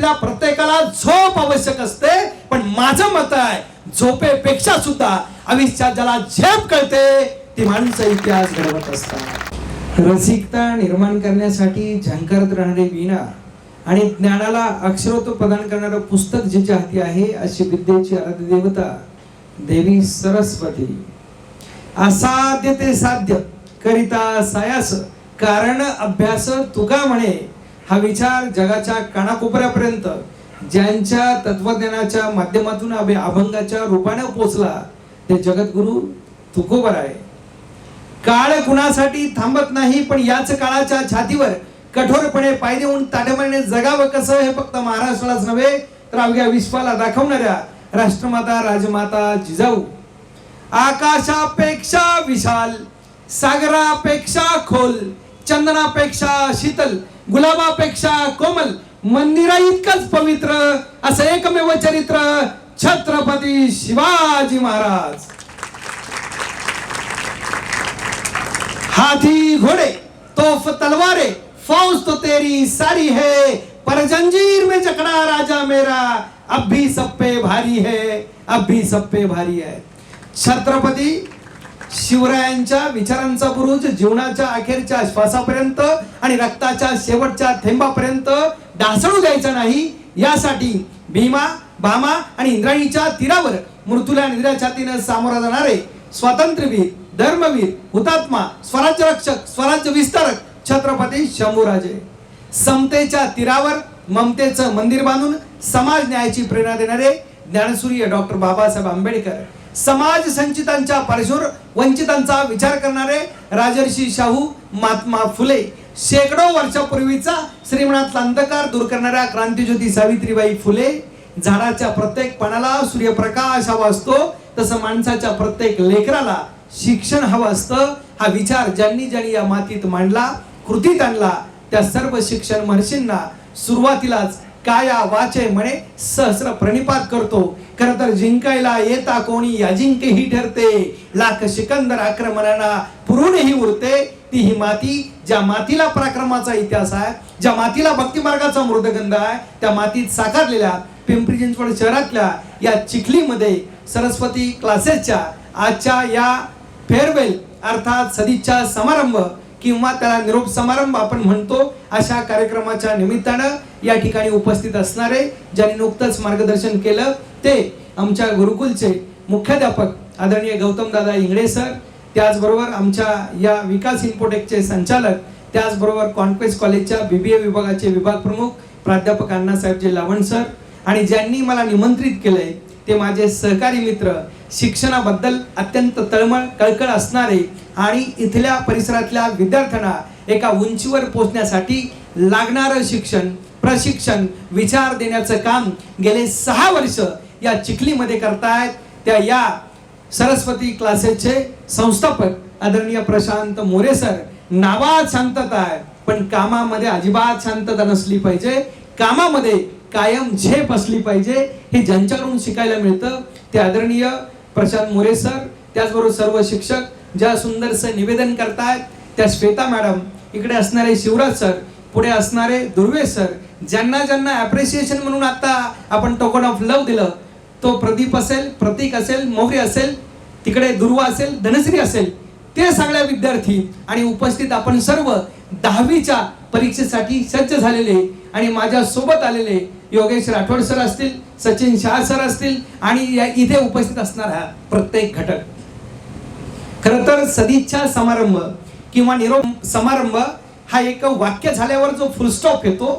आपल्या प्रत्येकाला झोप आवश्यक असते पण माझं मत आहे झोपेपेक्षा सुद्धा आयुष्यात ज्याला झेप कळते ती माणसं इतिहास घडवत असतात. रसिकता निर्माण करण्यासाठी झंकारत राहणारी वीणा आणि ज्ञानाला अक्षरत्व प्रदान करणारं पुस्तक जिच्या हाती आहे अशी विद्येची आराध्य देवता देवी सरस्वती. असाध्य ते साध्य करिता सायास कारण अभ्यास तुका म्हणे. हा विचार जगाच्या कानाकोपऱ्यापर्यंत ज्यांच्या तत्वज्ञानाच्या माध्यमातून अभंगाच्या रूपाने पोचला ते जगद्गुरु तुकोबर आहे. काळ कुणासाठी थांबत नाही पण याच काळाच्या छातीवर कठोरपणे पाय देऊन ताटेमाने जगावं कसं हे फक्त महाराष्ट्रालाच नव्हे तर अवघ्या विश्वाला दाखवणाऱ्या राष्ट्रमाता राजमाता जिजाऊ. आकाशापेक्षा विशाल सागरापेक्षा खोल चंदनापेक्षा शीतल गुलाबापेक्षा कोमल, मंदिरा इतकंच पवित्र, असं एकमेव चरित्र छत्रपती शिवाजी महाराज. हाथी घोड़े, तोफ तलवारे, फौज तो तेरी सारी है, पर जंजीर में जकड़ा राजा मेरा, अब भी सब पे भारी है, अब भी सब पे भारी है. छत्रपती शिवरायांच्या विचारांचा बुरुज जीवनाच्या अखेरच्या श्वासापर्यंत आणि रक्ताच्या शेवटच्या थेंबापर्यंत ढासळू द्यायचा नाही. यासाठी भीमा भामा आणि इंद्राणीच्या तीरावर मृत्यूला निद्रा छातीनं सामोरा जाणारे स्वातंत्र्यवीर धर्मवीर हुतात्मा स्वराज्य रक्षक स्वराज्य विस्तारक छत्रपती शंभूराजे. समतेच्या तीरावर ममतेचं मंदिर बांधून समाज न्यायाची प्रेरणा देणारे ज्ञानसूर्य डॉक्टर बाबासाहेब आंबेडकर. समाज संचितांच्या पार्श्वर वंचितांचा विचार करणारे राजर्षी शाहू महात्मा फुले शेकडो वर्षापूर्वीचा श्रीमणातला अंधकार दूर करणाऱ्या क्रांतीज्योती सावित्रीबाई फुले झाडाच्या प्रत्येक पानाला सूर्यप्रकाश हवा असतो तसं माणसाच्या प्रत्येक लेकराला शिक्षण हवं असतं हा विचार ज्यांनी ज्यांनी या मातीत मांडला कृतीत आणला त्या सर्व शिक्षण महर्षींना सुरुवातीलाच काया वाचे म्हणे सहस्र प्रणिपात करतो. खर तर जिंकायला येता कोणी अजिंक्य ही ठरते. लाख सिकंदर आक्रमणाला पुरूनही उरते. ती ही माती ज्या मातीला पराक्रमाचा इतिहास आहे ज्या मातीला भक्ती मार्गाचा मृदगंध आहे त्या मातीत साकारलेल्या पिंपरी चिंचवड शहरातल्या या चिखलीमध्ये सरस्वती क्लासेसच्या आजच्या या फेअरवेल अर्थात सदिच्छा समारंभ किंवा त्याला निरोप समारंभ आपण म्हणतो अशा कार्यक्रमाच्या निमित्तानं या ठिकाणी उपस्थित असणारे ज्यांनी नुकतंच मार्गदर्शन केलं ते आमच्या गुरुकुलचे मुख्याध्यापक आदरणीय गौतम दादा इंगळे सर त्याचबरोबर आमच्या या विकास इन्फोटेकचे संचालक त्याचबरोबर कॉन्क्वेस्ट कॉलेजच्या बीबीए विभागाचे विभाग प्रमुख प्राध्यापक अण्णासाहेबजी लावण सर आणि ज्यांनी मला निमंत्रित केलंय ते माझे सहकारी मित्र शिक्षणाबद्दल अत्यंत तळमळ कळकळ असणारे आणि इथल्या परिसरातल्या विद्यार्थ्यांना एका उंचीवर पोचण्यासाठी लागणारं शिक्षण प्रशिक्षण विचार देण्याचं काम गेले सहा वर्ष या चिखलीमध्ये करतायत. त्या या सरस्वती क्लासेसचे संस्थापक आदरणीय प्रशांत मोरे सर नावात शांतता आहे. पण कामामध्ये अजिबात शांतता नसली पाहिजे. कामामध्ये कायम झेप असली पाहिजे. हे ज्यांच्याकडून शिकायला मिळतं ते आदरणीय प्रशांत मोरे सर त्याचबरोबर सर्व शिक्षक ज्या सुंदरसं निवेदन करतायत त्या श्वेता मॅडम इकडे असणारे शिवराज सर पुढे असणारे दुर्वे सर ज्यांना ज्यांना ॲप्रिसिएशन म्हणून आता आपण टोकन ऑफ लव दिलं तो प्रदीप असेल प्रतीक असेल मौर्य असेल तिकडे दुर्वा असेल धनश्री असेल ते सगळ्या विद्यार्थी आणि उपस्थित आपण सर्व दहावीच्या परीक्षेसाठी सज्ज झालेले आणि माझ्या सोबत आलेले योगेश राठोड सर असतील सचिन शाह सर असतील आणि या इथे उपस्थित असणारा प्रत्येक घटक. खर तर सदिच्छा समारंभ किंवा निरोप समारंभ हा एक वाक्य झाल्यावर जो फुल स्टॉप येतो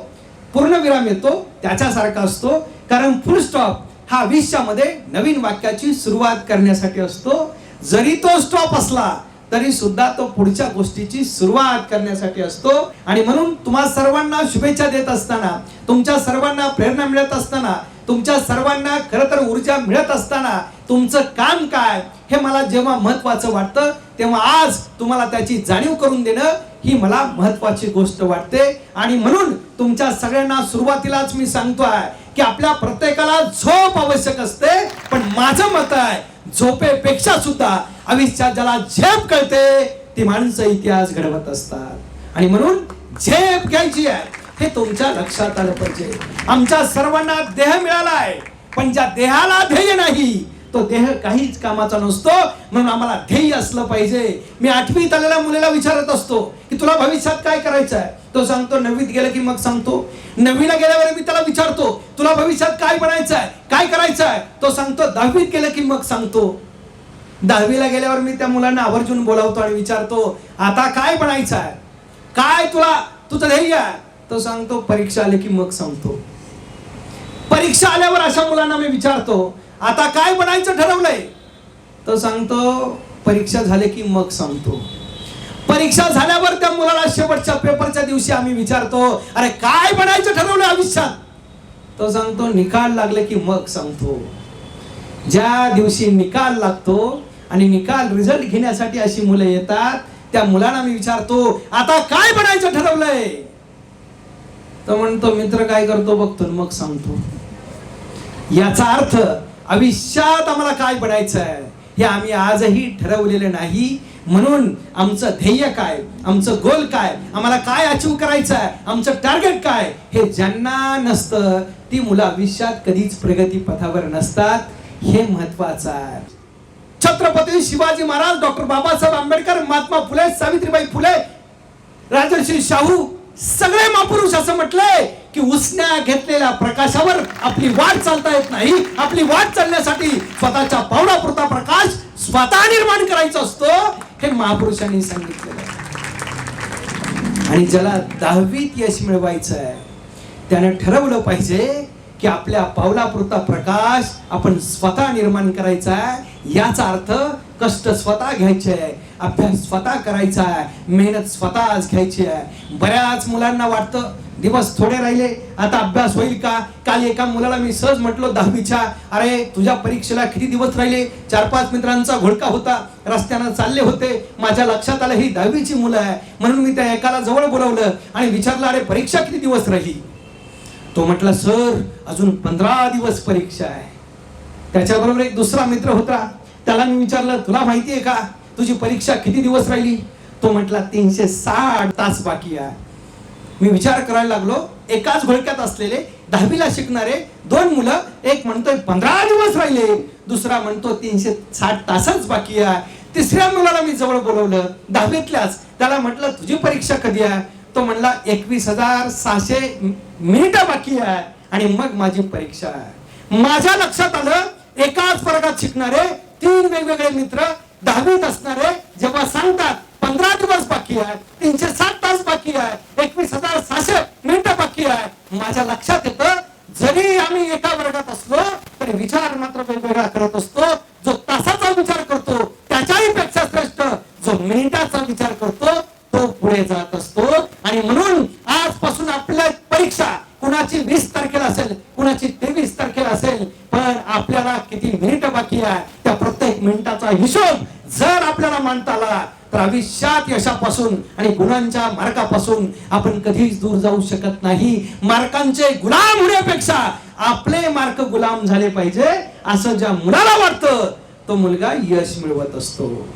पूर्णविराम येतो त्याच्यासारखा असतो. कारण फुल स्टॉप हा आयुष्यामध्ये नवीन वाक्याची सुरुवात करण्यासाठी असतो. जरी तो स्टॉप असला तरी सुद्धा तो पुढच्या गोष्टीची सुरुवात करण्यासाठी असतो. आणि म्हणून तुम्हा सर्वांना शुभेच्छा देत असताना तुमच्या सर्वांना प्रेरणा मिळत असताना तुमच्या सर्वांना खर तर ऊर्जा मिळत असताना तुमचं काम काय हे मला जेव्हा महत्वाचं वाटतं तेव्हा आज तुम्हाला त्याची जाणीव करून देणं ही मला महत्वाची गोष्ट वाटते. आणि म्हणून तुमच्या सगळ्यांना सुरुवातीलाच मी सांगतो आहे की आपल्या प्रत्येकाला झोप आवश्यक असते पण माझं मत आहे झोपेपेक्षा सुद्धा आयुष्यात ज्याला झेप कळते ती माणसं इतिहास घडवत असतात. आणि म्हणून झेप घ्यायची आहे. हे तुमच्या लक्षात आलं पाहिजे. आमच्या सर्वांना देह मिळाला आहे पण ज्या देहाला ध्येय नाही तो देह काहीच कामाचा नसतो. म्हणून आम्हाला ध्येय असलं पाहिजे. मी आठवीत आलेल्या मुलीला विचारत असतो की तुला भविष्यात काय करायचं आहे तो सांगतो नववीत गेलं की मग सांगतो. नववीला गेल्यावर मी त्याला विचारतो तुला भविष्यात काय बनायचं आहे काय करायचं आहे तो सांगतो दहावीत गेलं की मग सांगतो. दहावीला गेल्यावर मी त्या मुलांना आवर्जून बोलावतो आणि विचारतो आता काय बनायचं आहे काय तुला तुझं ध्येय आहे? तो सांगतो परीक्षा आली की मग सांगतो. परीक्षा आल्यावर अशा मुलांना मी विचारतो आता काय बनायचं ठरवलंय? तो सांगतो परीक्षा झाले की मग सांगतो. परीक्षा झाल्यावर त्या मुलाला शेवटच्या पेपरच्या दिवशी आम्ही विचारतो अरे काय बनायचं ठरवलं आयुष्यात? तो सांगतो निकाल लागले की मग सांगतो. ज्या दिवशी निकाल लागतो आणि निकाल रिझल्ट घेण्यासाठी अशी मुलं येतात त्या मुलांना मी विचारतो आता काय बनायचं ठरवलंय? तो म्हणतो मित्र काय करतो बघतो मग सांगतो. याचा अर्थ आयुष्यात आम्हाला काय बनायचं आहे हे आम्ही आजही ठरवलेलं नाही. म्हणून आमचं ध्येय काय? आमचं गोल काय? आम्हाला काय अचीव करायचं आहे आमचं टार्गेट काय? हे ज्यांना नसतं ती मुलं आयुष्यात कधीच प्रगती पथावर नसतात. हे महत्वाचं आहे. छत्रपती शिवाजी महाराज डॉक्टर बाबासाहेब आंबेडकर महात्मा फुले सावित्रीबाई फुले राजर्षी शाहू सगळे महापुरुष असं म्हटलंय की उसण्या घेतलेल्या प्रकाशावर आपली वाट चालता येत नाही. आपली वाट चालण्यासाठी स्वतःच्या पावलापुरता प्रकाश स्वतः निर्माण करायचा असतो हे महापुरुषांनी सांगितलेलं आहे. आणि ज्याला दहावीत यश मिळवायचं आहे त्यानं ठरवलं पाहिजे की आपल्या पावलापुरता प्रकाश आपण स्वतः निर्माण करायचा आहे. याचा अर्थ कष्ट स्वतः घ्यायचे आहे. अभ्यास स्वतः करायचा आहे मेहनत स्वतः आज घ्यायची आहे. बऱ्याच मुलांना वाटतं दिवस थोडे राहिले आता अभ्यास होईल का? काल एका मुलाला मी सहज म्हटलो दहावीच्या अरे तुझ्या परीक्षेला किती दिवस राहिले? चार पाच मित्रांचा घोडका होता रस्त्यानं चालले होते माझ्या लक्षात आलं ही दहावीची मुलं आहे. म्हणून मी त्या एकाला जवळ बोलावलं आणि विचारलं अरे परीक्षा किती दिवस राहिली? तो म्हटला सर अजून पंधरा दिवस परीक्षा आहे. त्याच्याबरोबर एक दुसरा मित्र होता. त्याला मी विचारलं तुला माहिती आहे का? तुझी परीक्षा किती दिवस राहिली? तो म्हटला तीनशे साठ तास बाकी आहे. मी विचार करायला लागलो एकाच घोळक्यात असलेले दहावीला शिकणारे दोन मुलं एक म्हणतोय पंधरा दिवस राहिले. दुसरा म्हणतो तीनशे साठ तासच बाकी आहे. तिसऱ्या मुलाला मी जवळ बोलवलं दहावीतल्याच. त्याला म्हटलं तुझी परीक्षा कधी आहे? तो म्हणला एकवीस हजार सहाशे मिनिटं बाकी आहे आणि मग माझी परीक्षा आहे. माझ्या लक्षात आलं एकाच वर्गात शिकणारे तीन वेगवेगळे मित्र दहावीत असणारे जेव्हा सांगतात पंधरा दिवस बाकी आहे तीनशे सात तास बाकी आहे एकवीस हजार सहाशे मिनिटं बाकी आहे. माझ्या लक्षात येतं जरी आम्ही एका वर्गात असलो तरी विचार मात्र वेगवेगळा करत असतो. जो तासाचा विचार करतो त्याच्याही पेक्षा श्रेष्ठ. जो मिनिटाचा विचार करतो तो पुढे जात असतो. आणि म्हणून आजपासून आपल्या परीक्षा कुणाची वीस तारखेला असेल कुणाची तेवीस तारखेला असेल पण आपल्याला किती मिनिट बाकी आहे त्या प्रत्येक मिनिटाचा हिशोब जर आपल्याला मांडता आला तर आयुष्यात यशापासून आणि गुणांच्या मार्गापासून आपण कधीच दूर जाऊ शकत नाही. मार्कांचे गुलाम होण्यापेक्षा आपले मार्क गुलाम झाले पाहिजे असं ज्या मुलाला वाटतं तो मुलगा यश मिळवत असतो.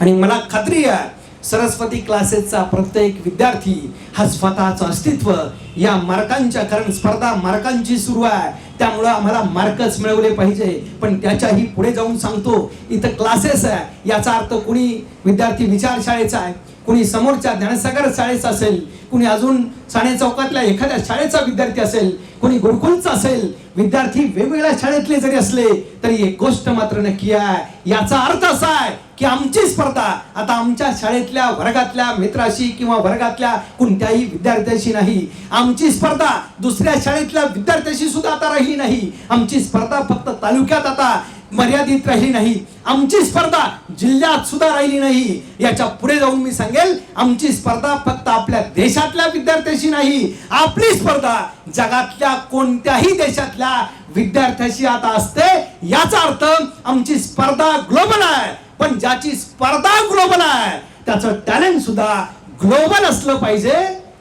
आणि मला खात्री आहे सरस्वती क्लासेसचा प्रत्येक विद्यार्थी हा स्वतःचं अस्तित्व या मार्कांच्या कारण स्पर्धा मार्कांची सुरू आहे. त्यामुळं आम्हाला मार्कच मिळवले पाहिजे. पण त्याच्याही पुढे जाऊन सांगतो इथं क्लासेस आहे. याचा अर्थ कुणी विद्यार्थी विचार शाळेचा आहे कुणी समोरच्या ज्ञानसागर शाळेचा असेल कुणी अजून साणे चौकातल्या एखाद्या शाळेचा विद्यार्थी असेल कोणी गुरुकुलचा असेल विद्यार्थी वेगवेगळ्या शाळेतले जरी असले तरी एक गोष्ट मात्र नक्की आहे. याचा अर्थ असा आहे की आमची स्पर्धा आता आमच्या शाळेतल्या वर्गातल्या मित्राशी किंवा वर्गातल्या कोणत्याही विद्यार्थ्याशी नाही. आमची स्पर्धा दुसऱ्या शाळेतल्या विद्यार्थ्याशी सुद्धा आता राहिली नाही. आमची स्पर्धा फक्त तालुक्यात आता मर्यादित राहिली नाही. आमची स्पर्धा जिल्ह्यात सुद्धा राहिली नाही. याच्यापुढे जाऊन मी सांगेल आमची स्पर्धा फक्त आपल्या देशातल्या विद्यार्थ्याशी नाही. आपली स्पर्धा जगातल्या कोणत्याही देशातल्या विद्यार्थ्याशी आता असते. याचा अर्थ आमची स्पर्धा ग्लोबल आहे. पण ज्याची स्पर्धा ग्लोबल आहे त्याचं टॅलेंट सुद्धा ग्लोबल असलं पाहिजे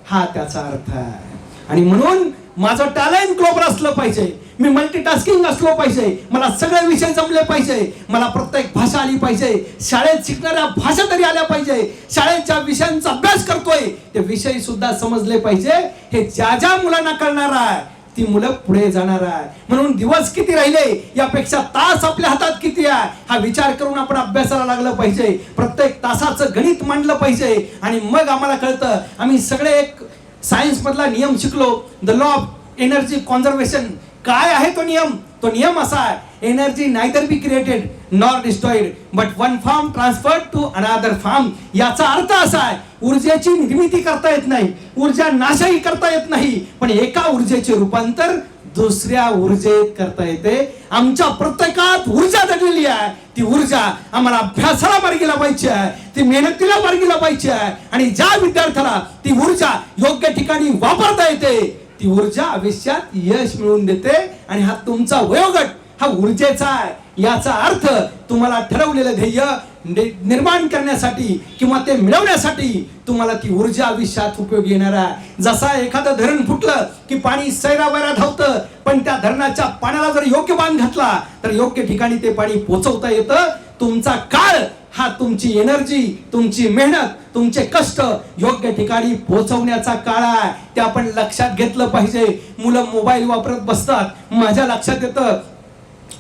हा त्याचा अर्थ आहे. आणि म्हणून माझं टॅलेंट ग्लोबल असलं पाहिजे. मी मल्टीटास्किंग असलो पाहिजे. मला सगळे विषय जमले पाहिजे. मला प्रत्येक भाषा आली पाहिजे. शाळेत शिकणाऱ्या भाषा तरी आल्या पाहिजे. शाळेत ज्या विषयांचा अभ्यास करतोय. ते विषय सुद्धा समजले पाहिजे. हे ज्या ज्या मुलांना कळणार आहे ती मुलं पुढे जाणार आहे. म्हणून दिवस किती राहिले यापेक्षा तास आपल्या हातात किती आहे हा विचार करून आपण अभ्यासाला लागलं पाहिजे. प्रत्येक तासाचं गणित मांडलं पाहिजे. आणि मग आम्हाला कळतं आम्ही सगळे एक सायन्स मधला नियम शिकलो. The law of energy conservation काय आहे तो नियम? तो नियम असा आहे. Energy neither be created nor destroyed but one form transfer to another form याचा अर्थ असा आहे ऊर्जेची निर्मिती करता येत नाही ऊर्जा नाशही करता येत नाही पण एका ऊर्जेचे रूपांतर दुसऱ्या ऊर्जेत करता येते. आमच्या प्रत्येकात ऊर्जा दडलेली आहे. ती ऊर्जा आम्हाला अभ्यासाला मार्गी लावायची आहे. ती मेहनतीला मार्गी लावायची आहे. आणि ज्या विद्यार्थ्याला ती ऊर्जा योग्य ठिकाणी वापरता येते ती ऊर्जा आयुष्यात यश मिळवून देते. आणि हा तुमचा वयोगट हा ऊर्जेचा आहे. याचा अर्थ तुम्हाला ठरवलेलं ध्येय निर्माण करण्यासाठी किंवा ते मिळवण्यासाठी तुम्हाला ती ऊर्जा आयुष्यात उपयोग येणार आहे. जसा एखादं धरण फुटलं की पाणी सैरावैरा धावतं पण त्या धरणाच्या पाण्याला जर योग्य बांध घातला तर योग्य ठिकाणी ते पाणी पोचवता येतं. तुमचा काळ हा तुमची एनर्जी तुमची मेहनत तुमचे कष्ट योग्य ठिकाणी पोहोचवण्याचा काळ आहे. ते आपण लक्षात घेतलं पाहिजे. मुलं मोबाईल वापरत बसतात. माझ्या लक्षात येतं.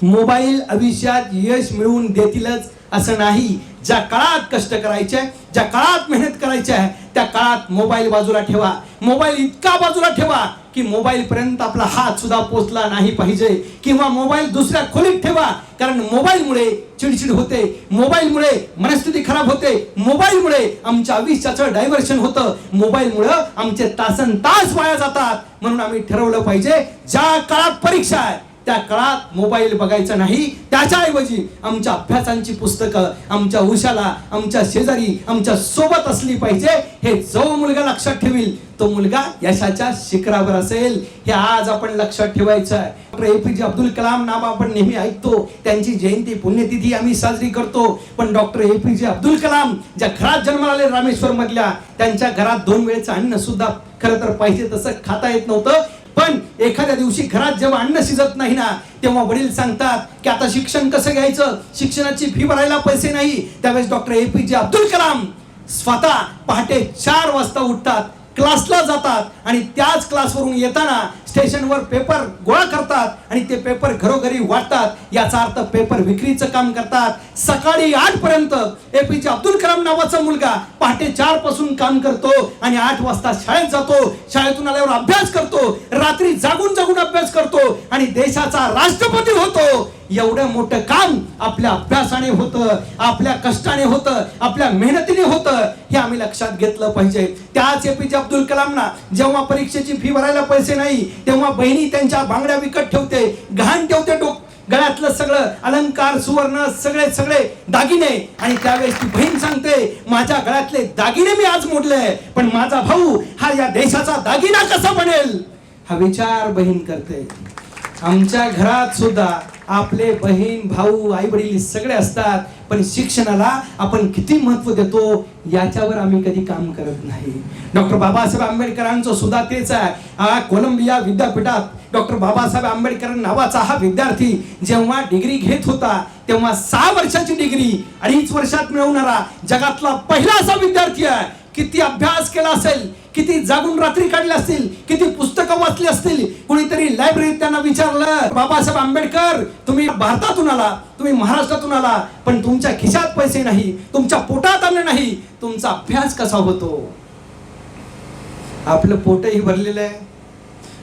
मोबाईल आयुष्यात यश मिळवून देतीलच. असं नाही. ज्या काळात कष्ट करायचे ज्या काळात मेहनत करायची आहे त्या काळात मोबाईल बाजूला ठेवा. मोबाईल इतका बाजूला ठेवा की मोबाईल पर्यंत आपला हात सुद्धा पोचला नाही पाहिजे. किंवा मोबाईल दुसऱ्या खोलीत ठेवा कारण मोबाईलमुळे चिडचिड होते मोबाईलमुळे मनस्थिती खराब होते मोबाईलमुळे आमच्या आयुष्याचं डायव्हर्शन होतं मोबाईलमुळे आमचे तासन तास वाया जातात. म्हणून आम्ही ठरवलं पाहिजे ज्या काळात परीक्षा आहे त्या काळात मोबाईल बघायचा नाही. त्याच्याऐवजी आमच्या अभ्यासांची पुस्तकं आमच्या उशाला आमच्या शेजारी आमच्यासोबत असली पाहिजे हे जो मुलगा लक्षात ठेवील तो मुलगा यशाच्या शिखरावर असेल. हे आज आपण लक्षात ठेवायचं आहे. डॉक्टर जे अब्दुल कलाम नाव आपण नेहमी ऐकतो. त्यांची जयंती पुण्यतिथी आम्ही साजरी करतो. पण डॉक्टर ए पी जे अब्दुल कलाम ज्या घरात जन्माला आले रामेश्वर मधल्या त्यांच्या घरात दोन वेळेचं अन्न सुद्धा खरं तर पाहिजे तसं खाता येत नव्हतं. पण एखाद्या दिवशी घरात जेव्हा अन्न शिजत नाही ना तेव्हा वडील सांगतात की आता शिक्षण कसं घ्यायचं? शिक्षणाची फी भरायला पैसे नाही. त्यावेळेस डॉक्टर ए पी जे अब्दुल कलाम स्वतः पहाटे चार वाजता उठतात. क्लासला जातात आणि त्याच क्लासवरून येताना स्टेशनवर पेपर गोळा करतात आणि ते पेपर घरोघरी वाटतात. याचा अर्थ पेपर विक्रीचं काम करतात. सकाळी आठ पर्यंत जे अब्दुल कलाम नावाचा मुलगा पहाटे चारपासून काम करतो आणि आठ वाजता शाळेत जातो. शाळेतून आल्यावर अभ्यास करतो. रात्री जागून जागून अभ्यास करतो आणि देशाचा राष्ट्रपती होतो. एवढं मोठं काम आपल्या अभ्यासाने होतं आपल्या कष्टाने होतं आपल्या मेहनतीने होतं हे आम्ही लक्षात घेतलं पाहिजे. त्याच एपीजे अब्दुल कलामना जेव्हा परीक्षेची फी भरायला पैसे नाही तेव्हा बहिणी त्यांच्या बांगड्या विकत ठेवते घाण ठेवते डोक गळ्यातलं सगळं अलंकार सुवर्ण सगळे सगळे दागिने. आणि त्यावेळेस ती बहीण सांगते माझ्या गळ्यातले दागिने मी आज मोडले पण माझा भाऊ हा या देशाचा दागिना कसा बनेल? हा विचार बहीण करते. आमच्या घरात सुद्धा आपले बहीण भाऊ आई वडील सगळे असतात पण शिक्षणाला आपण किती महत्त्व देतो याच्यावर आम्ही कधी काम करत नाही. डॉक्टर बाबासाहेब आंबेडकरांचं सुद्धा तेच आहे. कोलंबिया विद्यापीठात डॉक्टर बाबासाहेब आंबेडकर नावाचा हा विद्यार्थी जेव्हा डिग्री घेत होता तेव्हा सहा वर्षाची डिग्री अडीच वर्षात मिळवणारा जगातला पहिला असा विद्यार्थी आहे. किती अभ्यास केला असेल किती जागून रात्री काढले असतील किती पुस्तकं वाचली असतील कुणीतरी लायब्ररीत त्यांना विचारलं बाबासाहेब आंबेडकर तुम्ही भारतातून आला तुम्ही महाराष्ट्रातून आला पण तुमच्या खिशात पैसे नाही तुमच्या पोटात आले नाही तुमचा अभ्यास कसा होतो? आपलं पोटही भरलेलं आहे.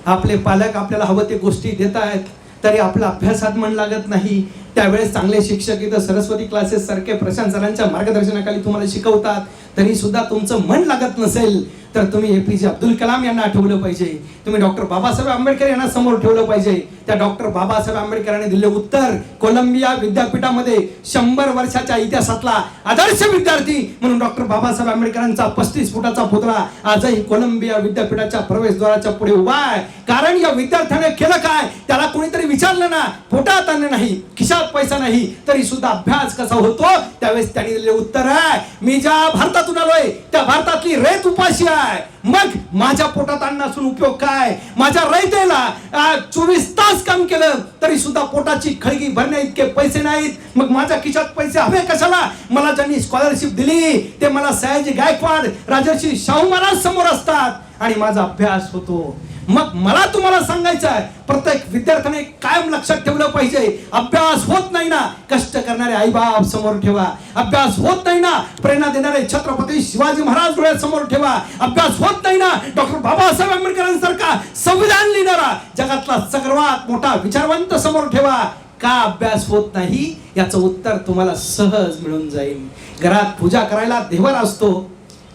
आपले पालक आपल्याला हवं ते गोष्टी देत आहेत तरी आपला अभ्यासात मन लागत नाही. त्यावेळेस चांगले शिक्षक इथं सरस्वती क्लासेस सारखे प्रशांत सरांच्या मार्गदर्शनाखाली तुम्हाला शिकवतात. तरी सुद्धा तुमचं मन लागत नसेल तर तुम्ही एपीजे अब्दुल कलाम यांना आठवलं पाहिजे. तुम्ही डॉक्टर बाबासाहेब आंबेडकर यांना समोर ठेवलं पाहिजे. त्या डॉक्टर बाबासाहेब आंबेडकरांनी दिले उत्तर कोलंबिया विद्यापीठामध्ये शंभर वर्षाच्या इतिहासातला आदर्श विद्यार्थी म्हणून डॉक्टर बाबासाहेब आंबेडकरांचा पस्तीस फुटाचा पुतळा आजही कोलंबिया विद्यापीठाच्या प्रवेशद्वाराच्या पुढे उभा आहे. कारण या विद्यार्थ्याने केलं काय? त्याला कोणीतरी विचारलं ना पोटात आणलं नाही खिशात पैसा नाही तरी सुद्धा अभ्यास कसा होतो? त्यावेळेस त्यांनी दिले उत्तर आहे. मी ज्या भारतात भारतातून आलोय. त्या भारतातली रेत उपाशी आहे. मग माझ्या पोटात अन्न असून उपयोग काय? माझ्या रयतेला चोवीस तास काम केलं तरी सुद्धा पोटाची खळगी भरण्या इतके पैसे नाहीत. मग माझ्या खिशात पैसे हवे कशाला? मला ज्यांनी स्कॉलरशिप दिली ते मला सयाजी गायकवाड राजर्षी शाहू महाराज समोर असतात. आणि माझा अभ्यास होतो. मग मला तुम्हाला सांगायचं आहे प्रत्येक विद्यार्थ्याने कायम लक्षात ठेवलं पाहिजे. अभ्यास होत नाही ना कष्ट करणारे आईबाप समोर ठेवा. अभ्यास होत नाही ना प्रेरणा देणारे छत्रपती शिवाजी महाराज डोळ्यासमोर ठेवा. अभ्यास होत नाही ना डॉक्टर बाबासाहेब आंबेडकरांसारखा संविधान लिहिणारा जगातला सर्वात मोठा विचारवंत समोर ठेवा. का अभ्यास होत नाही? याचं उत्तर तुम्हाला सहज मिळून जाईल. घरात पूजा करायला देवर असतो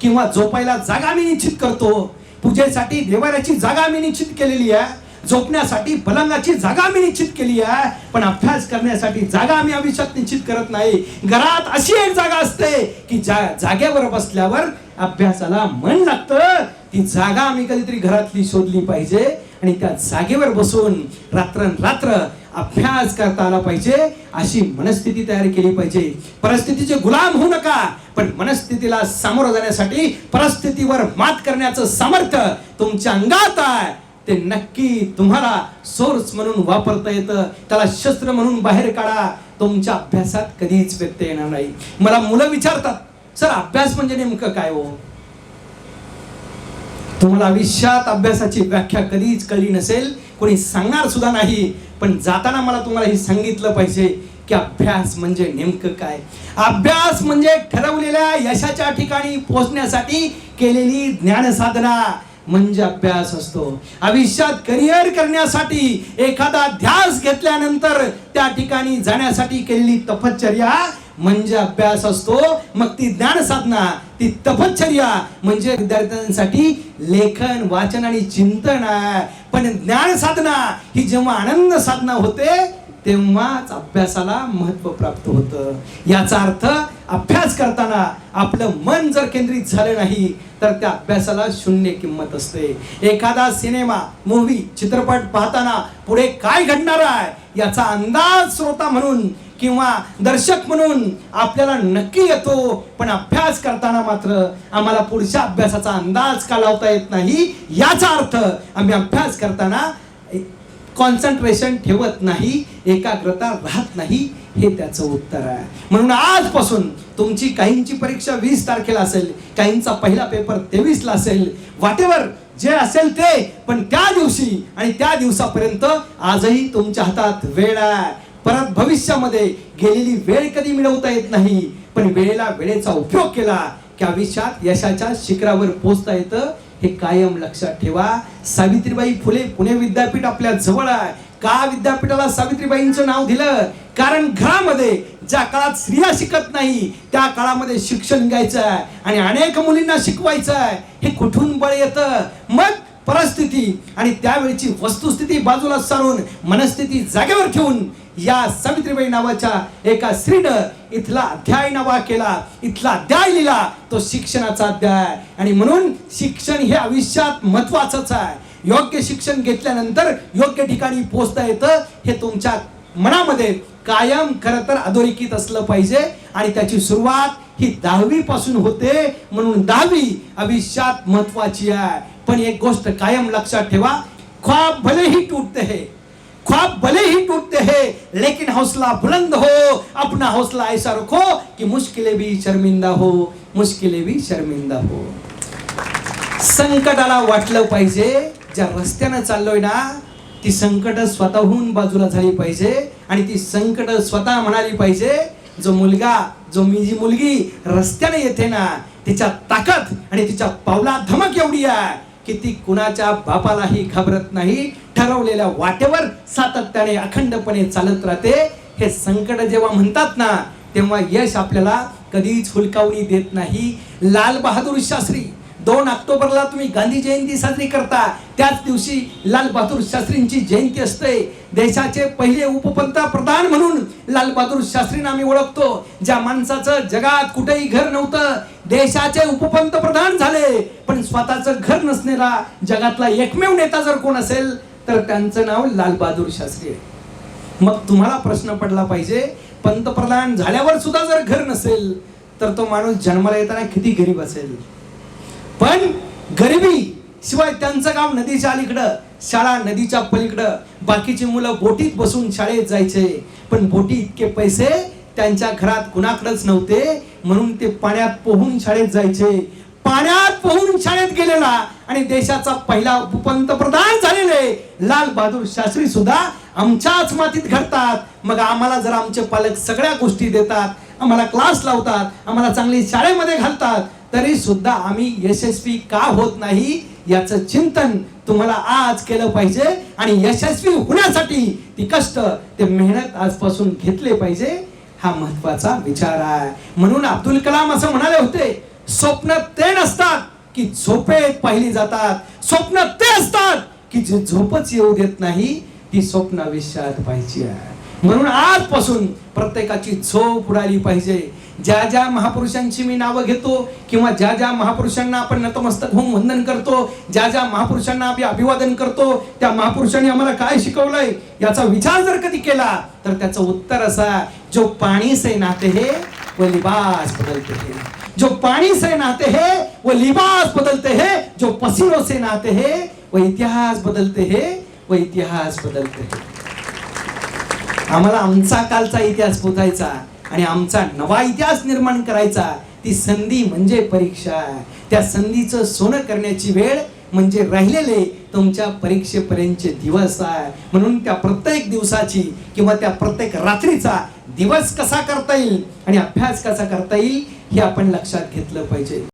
किंवा झोपायला जागा मी निश्चित करतो. पूजेसाठी देवाऱ्याची जागा मी निश्चित केलेली आहे. झोपण्यासाठी पलंगाची जागा मी निश्चित केली आहे. पण अभ्यास करण्यासाठी जागा आम्ही आयुष्यात निश्चित करत नाही. घरात अशी एक जागा असते की जा जागेवर बसल्यावर अभ्यासाला मन लागतं. ती जागा आम्ही कधीतरी घरातली शोधली पाहिजे आणि त्या जागेवर बसून रात्र रात्र अभ्यास करता आला पाहिजे अशी मनस्थिती तयार केली पाहिजे. परिस्थितीचे गुलाम होऊ नका पण मनस्थितीला सामोरं जाण्यासाठी परिस्थितीवर मात करण्याचं सामर्थ्य तुमच्या अंगात आहे. ते नक्की तुम्हाला सोर्स म्हणून वापरता येतं. त्याला शस्त्र म्हणून बाहेर काढा. तुमच्या अभ्यासात कधीच व्यत्यय येणार नाही. मला मुलं विचारतात सर अभ्यास म्हणजे नेमकं काय हो? तुम्हाला आयुष्यात अभ्यासाची व्याख्या कधीच कळली नसेल कोणी सांगणार सुद्धा नाही. पण जाताना मला तुम्हाला हे सांगितलं पाहिजे की अभ्यास म्हणजे नेमकं काय? अभ्यास म्हणजे ठरवलेल्या यशाच्या ठिकाणी पोहोचण्यासाठी केलेली ज्ञान साधना म्हणजे अभ्यास असतो. आयुष्यात करिअर करण्यासाठी एखादा ध्यास घेतल्यानंतर त्या ठिकाणी जाण्यासाठी केलेली तपश्चर्या म्हणजे अभ्यास असतो मग ती ज्ञान साधना ती तपश्चर्या म्हणजे विद्यार्थ्यांसाठी लेखन वाचन आणि चिंतन आहे. पण ज्ञान साधना ही जेव्हा आनंद साधना होते तेव्हाच अभ्यासाला महत्त्व प्राप्त होतं. याचा अर्थ अभ्यास करताना आपलं मन जर केंद्रित झालं नाही तर त्या अभ्यासाला शून्य किंमत असते. एखादा सिनेमा मूवी चित्रपट पाहताना पुढे काय घडणार आहे याचा अंदाज श्रोता म्हणून किंवा दर्शक म्हणून आपल्याला नक्की येतो पण अभ्यास करताना मात्र आम्हाला पुढच्या अभ्यासाचा अंदाज का लावता येत नाही. याचा अर्थ आम्ही अभ्यास करताना कॉन्सन्ट्रेशन ठेवत नाही एकाग्रता राहत नाही हे त्याचं उत्तर आहे. म्हणून आजपासून तुमची काहींची परीक्षा वीस तारखेला असेल काहींचा पहिला पेपर तेवीसला असेल वाटेवर जे असेल ते पण त्या दिवशी आणि त्या दिवसापर्यंत आजही तुमच्या हातात वेळ आहे. परत भविष्यामध्ये गेलेली वेळ कधी मिळवता येत नाही? पण वेळेला वेळेचा उपयोग केला की आयुष्यात यशाच्या शिखरावर पोहोचता येतं. हे कायम लक्षात ठेवा. सावित्रीबाई फुले पुणे विद्यापीठ आपल्या जवळ आहे. का विद्यापीठाला सावित्रीबाईंचं नाव दिलं? कारण घरामध्ये ज्या काळात स्त्रिया शिकत नाही त्या काळामध्ये शिक्षण घ्यायचं आहे आणि अनेक मुलींना शिकवायचं आहे. हे कुठून बळ येतं? मग परिस्थिती आणि त्यावेळची वस्तुस्थिती बाजूला सारून मनस्थिती जागेवर ठेवून या सावित्रीबाई नावाच्या एका स्त्रीनं इथला अध्याय नवा केला. इथला अध्याय लिहिला. तो शिक्षणाचा अध्याय आणि म्हणून शिक्षण हे आयुष्यात महत्वाचंच आहे. योग्य शिक्षण घेतल्यानंतर योग्य ठिकाणी पोचता येतं हे तुमच्या मनामध्ये कायम खरं तर अधोरेखित असलं पाहिजे. आणि त्याची सुरुवात ही दहावी पासून होते. म्हणून दहावी आयुष्यात महत्वाची आहे. पण एक गोष्ट कायम लक्षात ठेवा. ख्वाब भलेही टूटते हे. ख्वाब भले ही टूटते हैं लेकिन हौसला बुलंद हो. अपना हौसला ऐसा रखो कि मुश्किलें भी शर्मिंदा हो मुश्किलें भी शर्मिंदा हो. संकटाला वाटलं पाहिजे. ज्या रस्त्यानं चाललोय ना ती संकट स्वतःहून बाजूला झाली पाहिजे आणि ती संकट स्वतः म्हणाली पाहिजे जो मुलगा जो मी जी मुलगी रस्त्याने येते ना तिच्या ताकद आणि तिच्या पावला धमक एवढी आहे. की ती कुणाच्या बापालाही घाबरत नाही. ठरवलेल्या वाटेवर सातत्याने अखंडपणे चालत राहते. हे संकट जेव्हा म्हणतात ना तेव्हा यश आपल्याला कधीच हुलकावणी देत नाही. लाल बहादूर शास्त्री दोन ऑक्टोबरला तुम्ही गांधी जयंती साजरी करता. त्याच दिवशी लाल बहादूर शास्त्रींची जयंती असते. देशाचे पहिले उपपंतप्रधान म्हणून लाल बहादूर शास्त्रींना आम्ही ओळखतो. ज्या माणसाचं जगात कुठेही घर नव्हतं देशाचे उपपंतप्रधान झाले. पण स्वतःचं घर नसलेला जगातला एकमेव नेता जर कोण असेल तर त्यांचं नाव लालबहादूर शास्त्री आहे. मग तुम्हाला प्रश्न पडला पाहिजे पंतप्रधान झाल्यावर सुद्धा जर घर नसेल तर तो माणूस जन्माला येताना किती गरीब असेल? पण गरिबी शिवाय त्यांचं गाव नदीच्या अलीकडं शाळा नदीच्या पलीकडं बाकीची मुलं बोटीत बसून शाळेत जायचे. पण बोटी इतके पैसे त्यांच्या घरात कुणाकडेच नव्हते म्हणून ते पाण्यात पोहून शाळेत जायचे. पाण्यात पोहून शाळेत गेलेला आणि देशाचा पहिला उपपंतप्रधान झालेले. लाल बहादूर शास्त्री सुद्धा आमच्याच मातीत घडतात. मग आम्हाला जर आमचे पालक सगळ्या गोष्टी देतात आम्हाला क्लास लावतात आम्हाला चांगली शाळेमध्ये घालतात तरी सुद्धा आम्ही यशस्वी का होत नाही याचं चिंतन तुम्हाला आज केलं पाहिजे आणि यशस्वी होण्यासाठी ती कष्ट ते मेहनत आजपासून घेतले पाहिजे. हा महत्त्वाचा विचार आहे. म्हणून अब्दुल कलाम असं म्हणाले होते स्वप्न ते नसतात की झोपेत पाहिली जातात. स्वप्न ते असतात की जे झोपच येऊ देत नाही ती स्वप्न आयुष्यात पाहिजे आहे. म्हणून आजपासून प्रत्येकाची झोप उडाली पाहिजे. ज्या ज्या महापुरुषांची मी नावं घेतो किंवा ज्या ज्या महापुरुषांना आपण नतमस्तक होऊन वंदन करतो ज्या ज्या महापुरुषांना आम्ही अभिवादन करतो त्या महापुरुषांनी आम्हाला काय शिकवलंय याचा विचार जर कधी केला तर त्याचं उत्तर असा जो पाणी से नाते हे व लिबास बदलते हे. जो पाणी से नाते हे व लिबास बदलते हे। जो पसीनो से नाते हे व इतिहास बदलते हे व इतिहास बदलते हे। आम्हाला आमचा कालचा इतिहास पोचायचा आणि आमचा नवा इतिहास निर्माण करायचा ती संधी म्हणजे परीक्षा आहे. त्या संधीचं सोनं करण्याची वेळ म्हणजे राहिलेले तुमच्या परीक्षेपर्यंतचे दिवस आहे. म्हणून त्या प्रत्येक दिवसाची किंवा त्या प्रत्येक रात्रीचा दिवस कसा करता येईल आणि अभ्यास कसा करता येईल हे आपण लक्षात घेतलं पाहिजे.